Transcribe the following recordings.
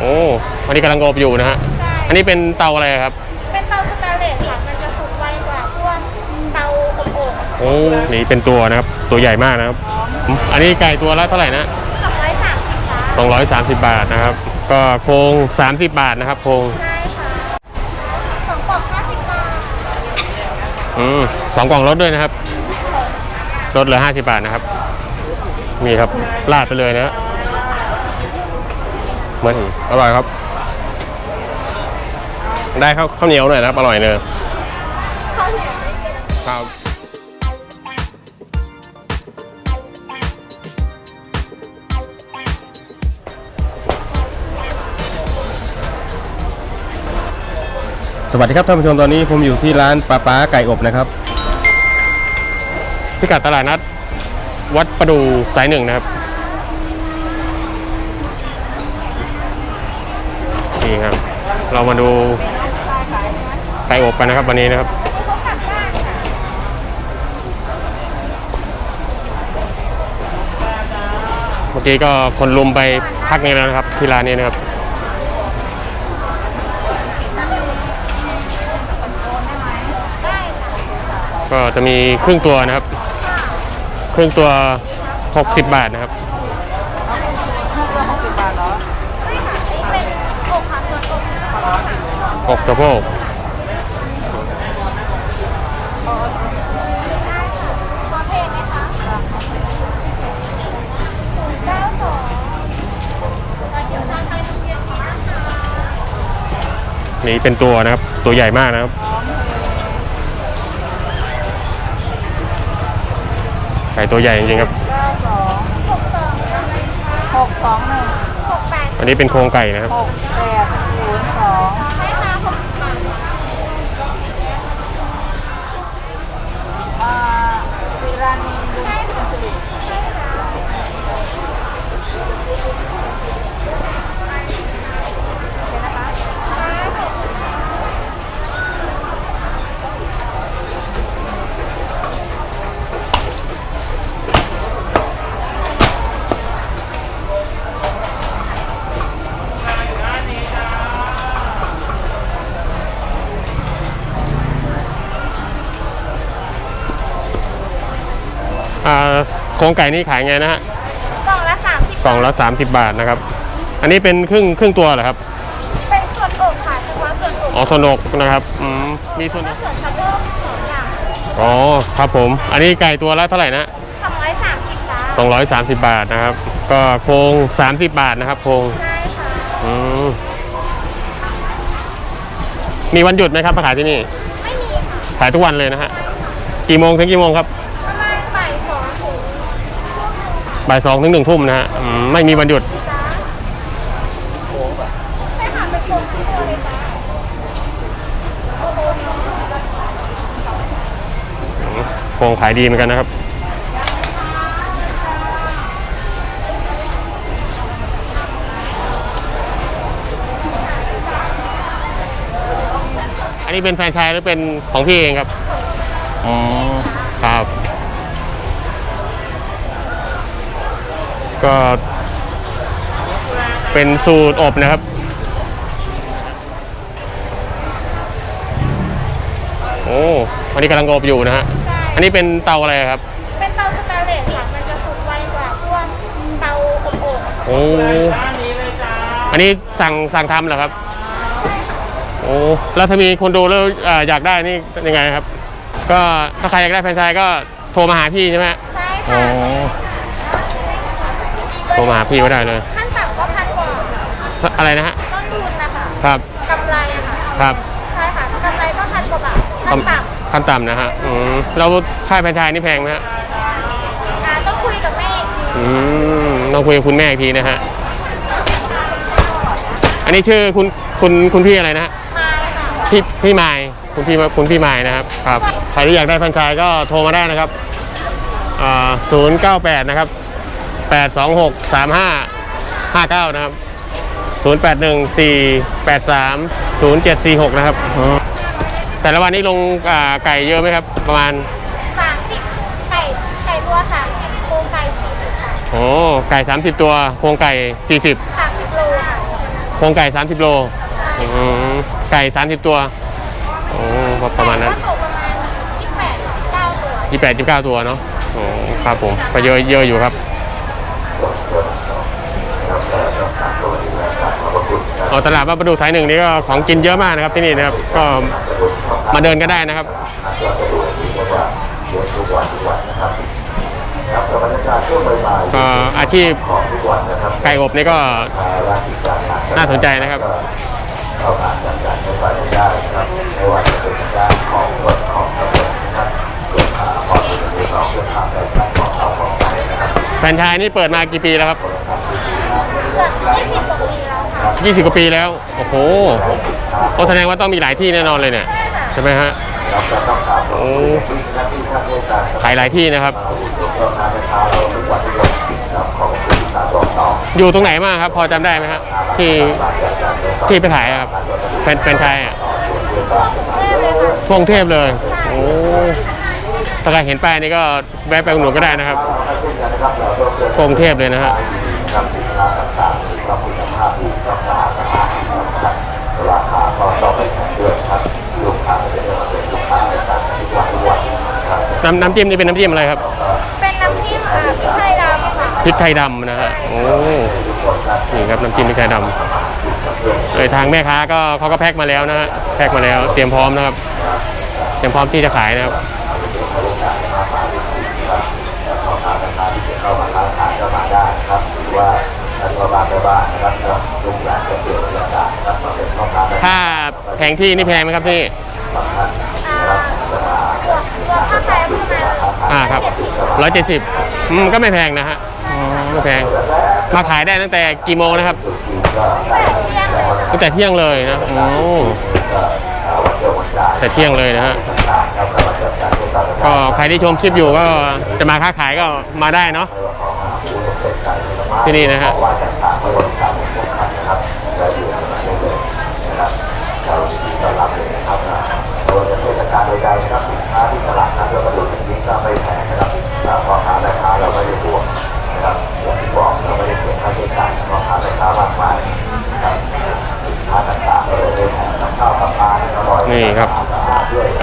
โอ้อันนี้กำลังอบอยู่นะฮะ ใช่อันนี้เป็นเตาอะไรครับ เป็นเตาสแตนเลสค่ะ มันจะสุกไวกว่าพวกเตาอบโอ่งโอ้ นี่เป็นตัวนะครับ ตัวใหญ่มากนะครับ อันนี้ไก่ตัวละเท่าไหร่นะสองร้อยสามสิบบาท230 บาทนะครับ ก็โครง30 บาทนะครับโครงใช่ค่ะสองกล่องห้าสิบบาทอืมสองกล่องลดด้วยนะครับ ลดเหลือ 50 บาทนะครับ นี่ครับ ลาดไปเลยนะฮะ เหมือนอร่อยครับ ได้ข้าวข้าวเหนียวหน่อยนะครับ อร่อยเนอะข้าวเหนียวไม่เป็นครับสวัสดีครับท่านผู้ชมตอนนี้ผมอยู่ที่ร้านป้าป้าไก่อบนะครับ พิกัดตลาดนัด วัดประดูสายหนึ่งนะครับ นี่ครับ เรามาดูไก่อบกันนะครับวันนี้นะครับเมื่อกี้ก็คนลุมไปพักนึงแล้วนะครับ ที่ร้านนี้นะครับก็จะมีครึ่งตัวนะครับ ครึ่งตัว 60 บาทนะครับ อกระโพกนี่เป็นตัวนะครับ ตัวใหญ่มากนะครับไก่ตัวใหญ่จริงๆครับ6 2 1 อันนี้เป็นโครงไก่นะครับ รานีลุงใช่ค่ะสิริ โครงไก่นี่ขายไงนะฮะกล่องละสามสิบกล่องละ 30 บาทนะครับ อันนี้เป็นครึ่งครึ่งตัวเหรอครับ เป็นส่วนอกค่ะเฉพาะส่วนอกอ๋อทนกนะครับอืมมีส่วนและส่วนสะโพกสองอย่างอ๋อครับผม อันนี้ไก่ตัวละเท่าไหร่นะสองร้อยสามสิบบาท230 บาทนะครับ ก็โครง 30 บาทนะครับโครงใช่ค่ะอืมมีวันหยุดไหมครับมาขายที่นี่ ไม่มีค่ะ ขายทุกวันเลยนะฮะ กี่โมงถึงกี่โมงครับ ประมาณบ่ายสองถึงทุ่มหนึ่งค่ะ บ่ายสองถึงหนึ่งทุ่มนะฮะอืมไม่มีวันหยุดจ้าใช่ค่ะเป็นโครงทั้งตัวเลยจ้าโครงขายดีเหมือนกันนะครับ อันนี้เป็นแฟรนไชส์หรือเป็นของพี่เองครับ อ๋อ ครับ ก็เป็นสูตรอบนะครับ โอ้ อันนี้กำลังอบอยู่นะฮะใช่อันนี้เป็นเตาอะไรครับ เป็นเตาสแตนเลสค่ะ มันจะสุกไวกว่าพวกเตาอบโอ่งโอ้ อันนี้สั่งสั่งทำเหรอครับ โอ้ แล้วถ้ามีคนดูแล้วอ่าอยากได้นี่ยังไงครับ ก็ถ้าใครอยากได้แฟรนไชส์ก็โทรมาหาพี่ใช่ไหม ใช่อ๋อค่ะ โทรมาหาพี่ก็ได้เลย ขั้นต่ำก็พันกว่าอะไรนะฮะ ต้นทุนนะคะครับ กำไรอะค่ะครับใช่ค่ะกำไรก็พันกว่าบาทขั้นต่ำขั้นต่ำนะฮะ อืมแล้วค่าแฟรนไชส์นี่แพงไหมฮะ อ่าต้องคุยกับแม่อีกทีอืมต้องคุยกับคุณแม่อีกทีนะฮะ อันนี้ชื่อคุณคุณคุณพี่อะไรนะฮะ มาค่ะพี่พี่ไมายคุณพี่คุณพี่ไมายนะครับครับใครที่อยากได้แฟรนไชส์ก็โทรมาได้นะครับอ่าศูนย์เก้าแปดนะครับ แปดสองหกสามห้าห้าเก้านะครับศูนย์แปดหนึ่งสี่แปดสามศูนย์เจ็ดสี่หกนะครับอ๋อแต่ละวันนี้ลงอ่าไก่เยอะไหมครับ ประมาณสามสิบไก่ ไก่ตัวสามสิบโครงไก่สี่สิบค่ะโอ้ไก่ 30 ตัว โครงไก่ 40สามสิบโลค่ะ โครงไก่ 30 โลอืมไก่ 30 ตัวโอ้ประมาณนั้นก็ตกประมาณยี่สิบแปดเก้าตัวยี่แปดยี่เก้าตัวเนาะ โอ้ ครับผม ก็เยอะเยอะอยู่ครับ ออตลาดบ้านประดูสายหนึ่งนี่ก็ของกินเยอะมากนะครับที่นี่นะครับ ก็มาเดินก็ได้นะครับก็อาชีพไก่อบนี่ก็น่าสนใจนะครับแฟนชส์นี่เปิดมากี่ปีแล้วครับ เกือบยี่สิบกว่าปีแล้วค่ะ 20กว่าปีแล้ว โอ้โหก็แสดงว่าต้องมีหลายที่แน่นอนเลยเนี่ย ใช่ไหมฮะขายหลายที่นะครับ อยู่ตรงไหนมางครับ พอจำได้ไหมฮะที่ที่ไปขายครับแฟนแฟรนไชส์อะทั่วงเทพเลย โอ้ถ้าใครเห็นป้ายนี่ก็แวะไปอุดหนุนก็ได้นะครับทวกรุงเทพเลยนะฮะ น้ำน้ำจิ้มนี่เป็นน้ำจิ้มอะไรครับ เป็นน้ำจิ้มเอ่อพริกไทยดำค่ะพริกไทยดำนะฮะโอ้นี่ครับน้ำจิ้มพริกไทยดำเลยทางแม่ค้าก็เขาก็แพ็คมาแล้วนะฮะแพ็คมาแล้ว เตรียมพร้อมนะครับ เตรียมพร้อมที่จะขายนะครับถ้าแผงที่นี่แพงไหมครับที่ อ่ารวมรวมค่าไฟประมาณ อ่าค รับร้อยเจ็ดสิบก็ไม่แพงนะฮะอ๋อไม่แพง มาขายได้ตั้งแต่กี่โมงนะครับ ตั้งแต่เที่ยงเลยนะโอ้แต่เที่ยงเลยนะฮะ ก็ใครที่ชมคลิปอยู่ก็จะมาค้าขายก็มาได้เนาะที่นี่นะฮะ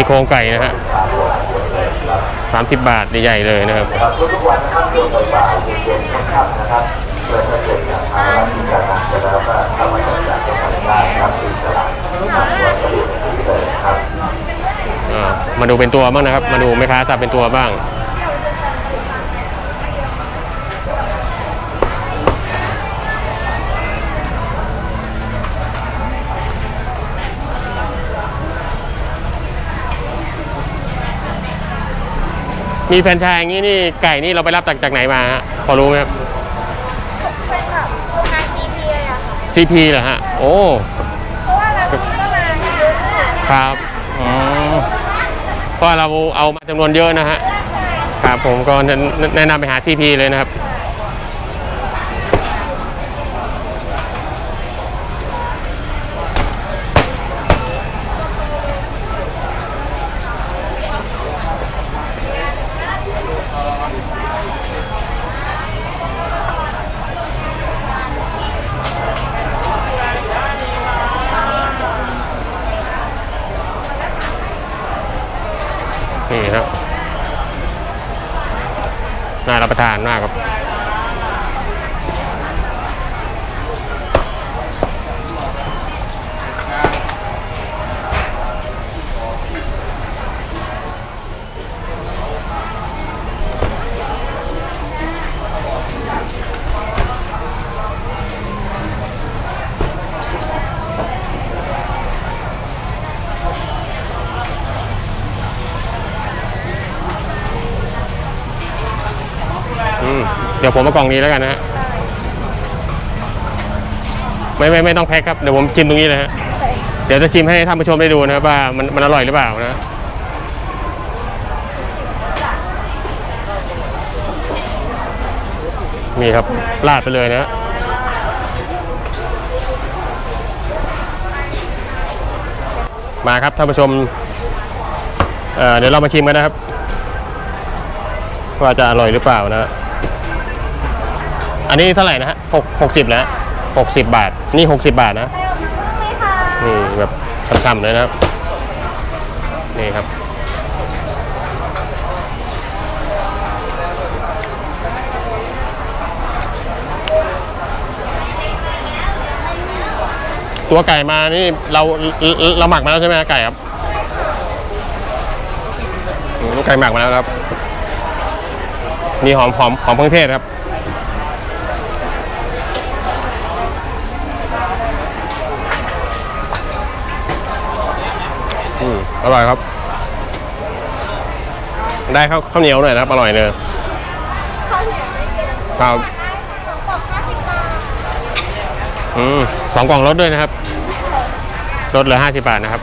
นนี้โครงไก่นะฮะสามสิบบาทใหญ่ๆเลยนะครับทุกวันนะครับช่วงบ่ายเย็นๆค่ำนะครับเพื่อให้เกิดจากทางร้านที่จะนำไปแล้วก็เข้ามาจับจ่ายกันได้ครับที่ตลาดนำตัวสลิดนี้เลยครับมาดูเป็นตัวบ้างนะครับ มาดูแม่ค้าจับเป็นตัวบ้าง มีแฟรนไชายอย่างนี้นี่ไก่นี่เราไปรับจากจากไหนมาฮะพอรู้ไหมครับ เป็นแบบโรงงานซีพีเลยอะค่ะ CP เหรอฮะ โอ้ เพราะว่าเราซื้อก็มาเยอะมากครับอ๋อเพราะเราเอามาจำนวนเยอะนะฮะ ครับผมก็แนะนำไปหา CP เลยนะครับ น่ารับประทานมากครับ เดี๋ยวผมเอากล่องนี้แล้วกันนะฮะไม่ไม่ไม่ต้องแพ็คครับเดี๋ยวผมชิมตรงนี้เลยฮะเดี๋ยวจะชิมให้ท่านผู้ชมได้ดูนะครับว่ามันมันอร่อยหรือเปล่านะนี่ครับราดไปเลยนะมาครับท่านผู้ชมเอ่อเดี๋ยวเรามาชิมกันนะครับ ว่าจะอร่อยหรือเปล่านะ อันนี้เท่าไหร่นะฮะหกหกสิบแล้ว60บาท นี่60บาทนะไปเอาน้ำผึ้งไหมคะนี่แบบช่ำๆเลยนะครับ นี่ครับ ตัวไก่มานี่เราเราเราหมักมาแล้วใช่ไหมไก่ครับอืมไก่หมักมาแล้วครับ มีหอมหอมหอมเครื่องเทศครับ อืมอร่อยครับ ได้ข้าวข้าวเหนียวหน่อยนะครับอร่อยเลยข้าวเหนียวไม่กินครับได้สองกล่องห้าสิบบาทอืมสองกล่องลดด้วยนะครับลดเหลือห้าสิบบาทนะครับ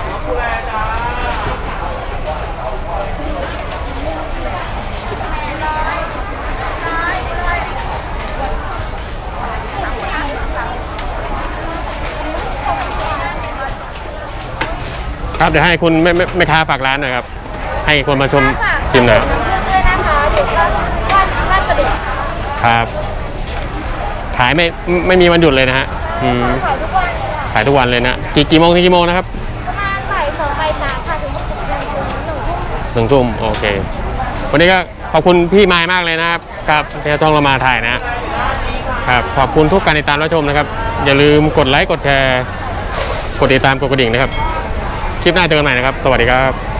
เดี๋ยวให้คุณแม่แม่แม่ค้าฝากร้านหน่อยครับ ให้คนมาชมชิมหน่อยน้ำผึ้งด้วยนะคะอยู่ที่บ้านบ้านบ้านประดิษฐ์ค่ะครับ ขายไม่ไม่มีวันหยุดเลยนะฮะอืมขายทุกวันเลยค่ะขายทุกวันเลยนะกี่กี่โมงถึงกี่โมงนะครับประมาณบ่ายสองบ่ายสามค่ะถึงหนึ่งทุ่ม หนึ่งทุ่มโอเค วันนี้ก็ขอบคุณพี่ไม้มากเลยนะครับครับที่ต้องเรามาถ่ายนะครับขอบคุณทุกการติดตามรับชมนะครับ อย่าลืมกดไลค์กดแชร์ กดติดตามกดกระดิ่งนะครับ คลิปหน้าเจอกันใหม่นะครับ สวัสดีครับ